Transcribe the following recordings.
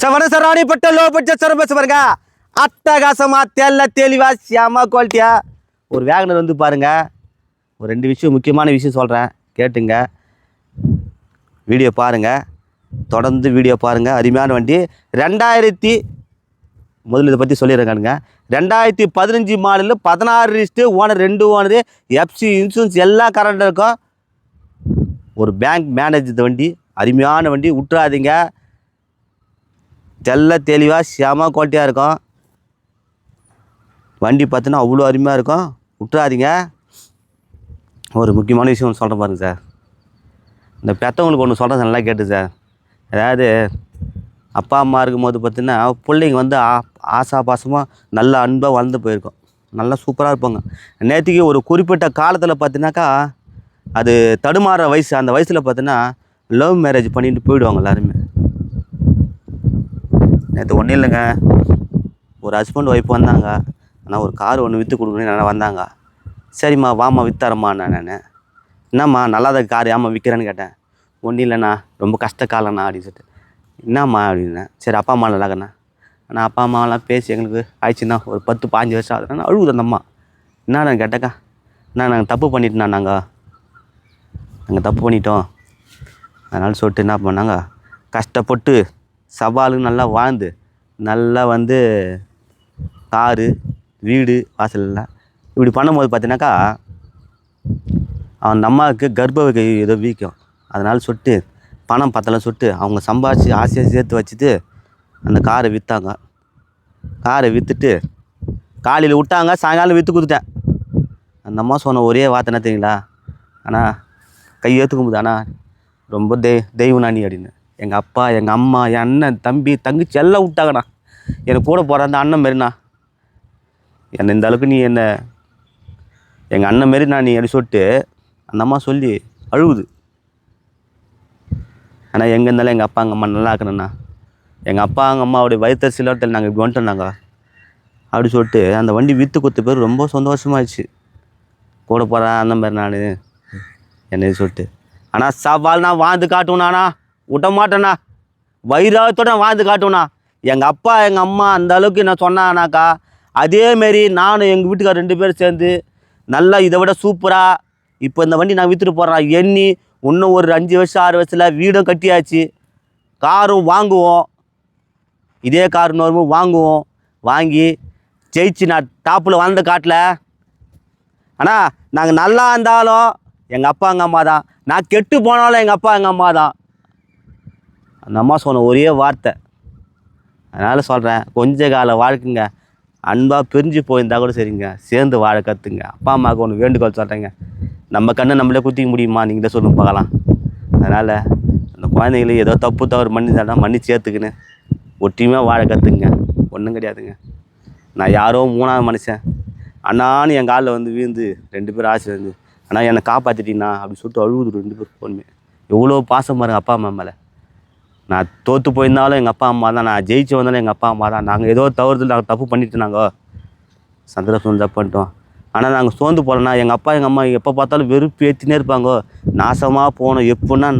Sir வணக்கம் sir ராணிப்பட்ட low budget bus பாருங்க அட்டகாசமா தெல்ல தெளிவா சியாமா குவாலிட்டியா ஒரு வேகனர் வந்து பாருங்க. ஒரு ரெண்டு விஷயம் முக்கியமான விஷயம் சொல்கிறேன் கேட்டுங்க. வீடியோ பாருங்க. தொடர்ந்து வீடியோ பாருங்கள் அருமையான வண்டி. ரெண்டாயிரத்தி முதல்ல இதை பற்றி சொல்லிடுறேங்க ரெண்டாயிரத்தி பதினஞ்சு மாடலில் பதினாறு ரிஸ்ட்டு ஓனர் ரெண்டு ஓனரு எஃப்சி இன்சூரன்ஸ் எல்லாம் கரண்ட் இருக்கும் ஒரு பேங்க் மேனேஜர் வண்டி. அருமையான வண்டி. விட்டுறாதீங்க தெல்ல தெளிவாக செம குவாலிட்டியாக இருக்கும். வண்டி பார்த்தீங்கன்னா அவ்வளோ அருமையாக இருக்கும். விட்டுறாதீங்க. ஒரு முக்கியமான விஷயம் ஒன்று சொல்கிறேன் பாருங்கள் சார். இந்த பெற்றவங்களுக்கு ஒன்று சொல்கிறேன் நல்லா கேட்டு சார். அதாவது அப்பா அம்மா இருக்கும்போது பார்த்தீங்கன்னா பிள்ளைங்க வந்து ஆ ஆசா பாசமாக நல்ல அன்பாக வளர்ந்து போயிருக்கும். நல்லா சூப்பராக இருப்பாங்க. நேற்றுக்கு ஒரு குறிப்பிட்ட காலத்தில் பார்த்தீங்கன்னாக்கா அது தடுமாற வயசு அந்த வயசில் பார்த்தீங்கன்னா லவ் மேரேஜ் பண்ணிட்டு போயிடுவாங்க எல்லாருமே. நேற்று ஒன்றும் இல்லைங்க. ஒரு ஹஸ்பண்ட் ஒய்ஃப் வந்தாங்க. ஆனால் ஒரு கார் ஒன்று விற்று கொடுக்கணும்னு நல்லா வந்தாங்க. சரிம்மா வாம்மா வித்தாரம்மா நான் என்னம்மா நல்லாத கார் ஏம்மா விற்கிறேன்னு கேட்டேன். ஒன்றும் இல்லைண்ணா ரொம்ப கஷ்ட காலண்ணா அப்படின்னு சொல்லிட்டு. என்னம்மா அப்படின்னேன் சரி அப்பா அம்மா நல்லாக்கண்ணா ஆனால் அப்பா அம்மாவெல்லாம் பேசி எங்களுக்கு ஆயிடுச்சுண்ணா. ஒரு பத்து பாஞ்சு வருஷம் ஆகுதுன்னா அழுகுது அந்த அம்மா. என்ன கேட்டக்கா? என்ன நாங்கள் தப்பு பண்ணிட்டோண்ணா நாங்கள் நாங்கள் தப்பு பண்ணிட்டோம். அதனால் சொல்லிட்டு என்ன பண்ணாங்க? கஷ்டப்பட்டு சவாலும் நல்லா வாழ்ந்து நல்லா வந்து காரு வீடு வாசலெல்லாம் இப்படி பண்ணும்போது பார்த்தீங்கன்னாக்கா அந்த அம்மாவுக்கு கர்ப்ப ஏதோ வீக்கம். அதனால் சொட்டு பணம் பத்தலாம் சொட்டு அவங்க சம்பாதிச்சு ஆசையாக சேர்த்து வச்சுட்டு அந்த காரை விற்றாங்க காரை விற்றுட்டு காலையில் விட்டாங்க சாயங்காலம் விற்று கொடுத்துட்டேன். அந்த அம்மா சொன்ன ஒரே வார்த்தை என்ன தெரியுங்களா? ஆனால் கையேற்றுக்கும்போது ஆனால் ரொம்ப தெய் தெய்வம் நீ அப்படின்னு. எங்கள் அப்பா எங்கள் அம்மா என் அண்ணன் தம்பி தங்கச்சி எல்லாம் விட்டாங்கண்ணா எனக்கு கூட போகிற அந்த அண்ணன் மாரிண்ணா. என்னை இந்த அளவுக்கு நீ என்னை எங்கள் அண்ணன் மாரி நான் நீ அப்படி சொல்லிட்டு அந்த அம்மா சொல்லி அழுகுது. ஆனால் எங்கே இருந்தாலும் எங்கள் அப்பா எங்கள் அம்மா நல்லா இருக்கணுண்ணா எங்கள் அப்பா எங்கள் அம்மாவுடைய வயிற்று நாங்கள் இப்படி வந்துட்டோம் நாங்கள் அப்படி சொல்லிட்டு அந்த வண்டி விற்று கொடுத்த பேர் ரொம்ப சந்தோஷமாயிடுச்சு. கூட போகிறேன் அந்த மாதிரி நான். என்ன சொல்லிட்டு. ஆனால் சவால் நான் வாழ்ந்து காட்டுவேனாண்ணா விட மாட்டேண்ணா வைராகத்தோட நான் வாழ்ந்து காட்டுவேண்ணா எங்கள் அப்பா எங்கள் அம்மா அந்த அளவுக்கு நான் சொன்னானாக்கா அதேமாரி நானும் எங்கள் வீட்டுக்கார் ரெண்டு பேரும் சேர்ந்து நல்லா இதை விட சூப்பராக இப்போ இந்த வண்டி நான் விற்றுட்டு போகிறேன் எண்ணி இன்னும் ஒரு அஞ்சு வருஷம் ஆறு வருஷத்தில் வீடும் கட்டியாச்சு. காரும் வாங்குவோம். இதே கார் இன்னொரு வாங்குவோம். வாங்கி ஜெயிச்சு நான் டாப்பில் வாழ்ந்த காட்டில். ஆனால் நாங்கள் நல்லா இருந்தாலும் எங்கள் அப்பா எங்கள் அம்மா தான். நான் கெட்டு போனாலும் எங்கள் அப்பா எங்கள் அம்மா தான். அந்த அம்மா சொன்ன ஒரே வார்த்தை. அதனால் சொல்கிறேன் கொஞ்ச கால வாழ்க்கைங்க அன்பாக பிரிஞ்சு போயிருந்தா கூட சரிங்க சேர்ந்து வாழ கற்றுங்க அப்பா அம்மாவுக்கு ஒன்று வேண்டுகோள் சொல்கிறேங்க நம்ம கண்ணை நம்மளே குத்திக்க முடியுமா? நீங்களே சொல்லுங்க பார்க்கலாம். அதனால் அந்த குழந்தைங்கள ஏதோ தப்பு தவறு மன்னிச்சாலும் மன்னிச்சு சேர்த்துக்கின்னு ஒற்றுமையாக வாழ கற்றுங்க ஒன்றும் கிடையாதுங்க. நான் யாரோ மூணாவது மனுஷன். அண்ணான்னு என் காலில் வந்து வீழ்ந்து ரெண்டு பேரும் ஆசை வந்து ஆனால் என்னை காப்பாற்றிட்டீங்கண்ணா அப்படின்னு சொல்லிட்டு அழுகுது ரெண்டு பேரும் பொண்ணுமே எவ்வளோ பாசம் பாருங்க அப்பா அம்மா மேலே. நான் தோற்று போயிருந்தாலும் எங்கள் அப்பா அம்மா தான் நான் ஜெயிச்சு வந்தாலும் எங்கள் அப்பா அம்மா தான் நாங்கள் ஏதோ தவறுதல் நாங்கள் தப்பு பண்ணிட்டு நாங்கள் சந்திரசூன் தப்பு பண்ணிட்டோம். ஆனால் நாங்கள் சோர்ந்து போகலண்ணா எங்கள் அப்பா எங்கள் அம்மா எப்போ பார்த்தாலும் வெறுப்பு ஏற்றினே இருப்பாங்க. நாசமாக போனோம். எப்படின்னா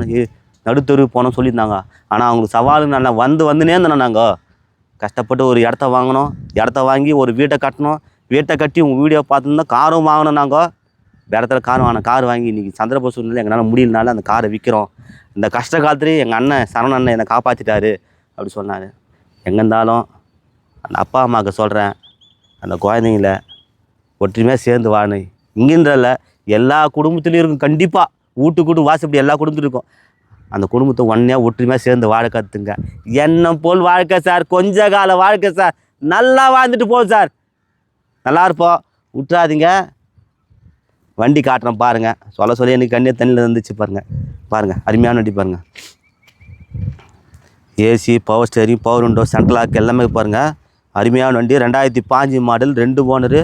நடுத்தெரு போனோம்னு சொல்லியிருந்தாங்க. ஆனால் அவங்களுக்கு சவாலு நான் வந்து வந்துனே இருந்தேன் நாங்கள் கஷ்டப்பட்டு ஒரு இடத்த வாங்கினோம். இடத்த வாங்கி ஒரு வீட்டை கட்டணும் வீட்டை கட்டி உங்கள் வீடியோ பார்த்துருந்தோம் காரும் வாங்கினோம் நாங்கள் வேறு இடத்துல கார் வாங்க கார் வாங்கி இன்றைக்கி சந்திரபோஸ் சூழ்நிலை எங்களால் முடியலனால அந்த காரை விற்கிறோம் இந்த கஷ்ட காலத்துலேயே எங்கள் அண்ணன் சரவண அண்ணன் என்னை காப்பாற்றிட்டாரு அப்படி சொன்னார். எங்கே இருந்தாலும் அந்த அப்பா அம்மாவுக்கு சொல்கிறேன் அந்த குழந்தைங்கள ஒற்றுமையாக சேர்ந்து வாழணும். இங்கேன்றல எல்லா குடும்பத்துலேயும் இருக்கும் கண்டிப்பாக வீட்டு கூட்டு வாசப்படி எல்லா குடும்பத்துலையும் இருக்கும். அந்த குடும்பத்தை ஒன்றையாக ஒற்றுமையாக சேர்ந்து வாழ கற்றுங்க என்ன போல் வாழ்க்கை சார் கொஞ்ச கால வாழ்க்கை சார். நல்லா வாழ்ந்துட்டு போகும் சார். நல்லா இருப்போம். விட்டுறாதீங்க. வண்டி காட்டுறேன் பாருங்கள் சொல்ல சொல்லி எனக்கு கண்ணே தண்ணியில் வந்துச்சு பாருங்கள் பாருங்கள் அருமையான வண்டி பாருங்கள் AC power steering power window central எல்லாமே பாருங்கள் அருமையான வண்டி. ரெண்டாயிரத்தி பாஞ்சு மாடல் ரெண்டு ஓனரு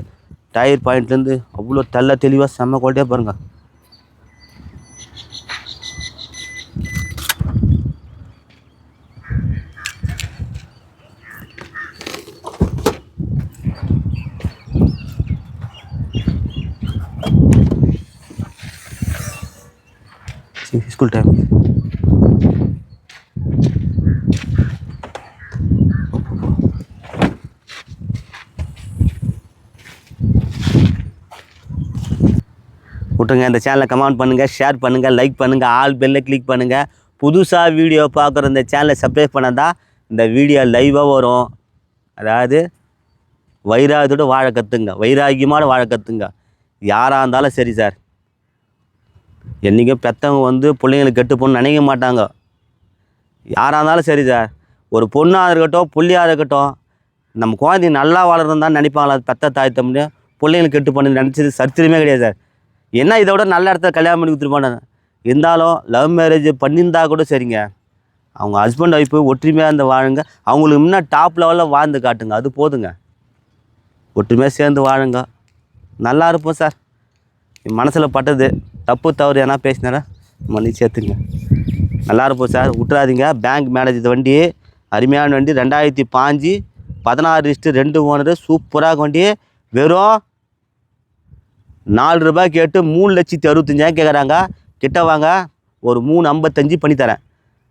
டயர் பாயிண்ட்லேருந்து அவ்வளோ தெல்ல தெளிவாக செம்ம குவாலிட்டியாக பாருங்கள் ஸ்கூல் டைம் விட்டுருங்க இந்த சேனலை கமெண்ட் பண்ணுங்கள் ஷேர் பண்ணுங்கள் லைக் பண்ணுங்கள் ஆல் பெல்லை கிளிக் பண்ணுங்கள் புதுசாக வீடியோ பார்க்குற இந்த சேனலை சப்ஸ்கிரைப் பண்ணாதான் இந்த வீடியோ லைவாக வரும். அதாவது வைராகத்தோடு வாழ கற்றுங்க வைராகியமான வாழ கற்றுங்க யாராக இருந்தாலும் சரி சார் என்றைக்கும் பெற்றவங்க வந்து பிள்ளைங்களுக்கு கெட்டு போகணும்னு நினைக்க மாட்டாங்க. யாராக இருந்தாலும் சரி சார். ஒரு பொண்ணாக இருக்கட்டும் புள்ளியாக இருக்கட்டும் நம்ம குழந்தை நல்லா வளரணும் தான் நினைப்பாங்களா பெத்த தாய் தம்பி பிள்ளைங்களுக்கு கெட்டு பண்ணி நினச்சது சரித்திரமே கிடையாது சார். என்ன இதை விட நல்ல இடத்துல கல்யாணம் பண்ணி கொடுத்துருப்பாங்க இருந்தாலும் லவ் மேரேஜ் பண்ணியிருந்தா கூட சரிங்க. அவங்க ஹஸ்பண்ட் ஒய்ஃபு ஒற்றுமையாக இருந்து வாழுங்க. அவங்களுக்கு முன்ன டாப் லெவலில் வாழ்ந்து காட்டுங்க. அது போதுங்க. ஒற்றுமையாக சேர்ந்து வாழுங்க. நல்லா இருப்போம் சார். என் மனசில் பட்டது. தப்பு தவறு எதனா பேசினாரா? மன்னிச்சு சேர்த்துங்க. நல்லா இருப்போம் சார். விட்டுறாதீங்க. பேங்க் மேனேஜர் வண்டி அருமையான வண்டி. ரெண்டாயிரத்தி பாஞ்சு பதினாறு லிஸ்ட்டு ரெண்டு ஓனரு சூப்பராக வண்டி. வெறும் நாலு ரூபாய் கேட்டு மூணு லட்சத்தி அறுபத்தஞ்சாயிரம் கேட்குறாங்க கிட்ட வாங்க. ஒரு மூணு ஐம்பத்தஞ்சு பண்ணி தரேன்.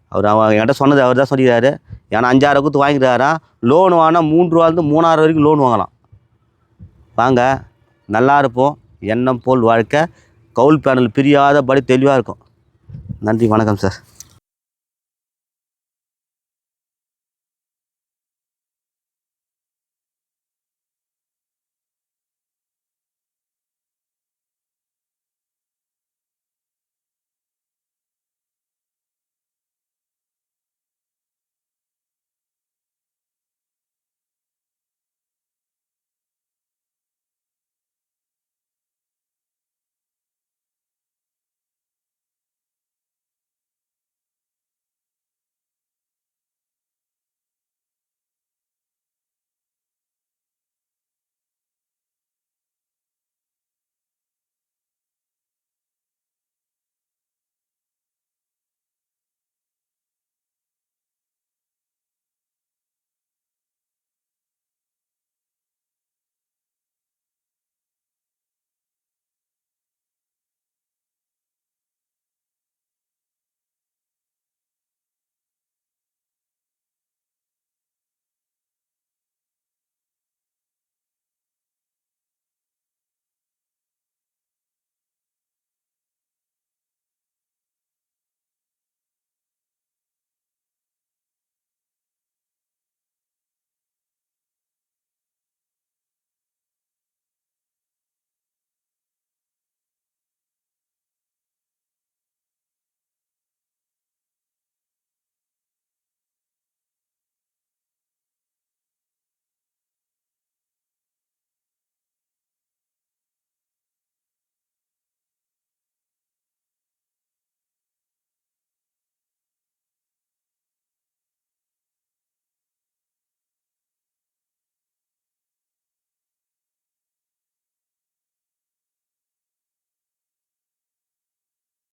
அவர் அவன் என்கிட்ட சொன்னது அவர் தான் சொல்லிடுறாரு ஏன்னா அஞ்சாயிரம் கொடுத்து வாங்கிக்கிறாராம். லோன் வாங்கினா மூணு ரூபாலேருந்து மூணாயிரம் வரைக்கும் லோன் வாங்கலாம். வாங்க. நல்லா இருப்போம். எண்ணம் போல் வாழ்க்கை. கவுல் பேனல் பிரியாதபடி தெளிவாக இருக்கும். நன்றி வணக்கம் சார்.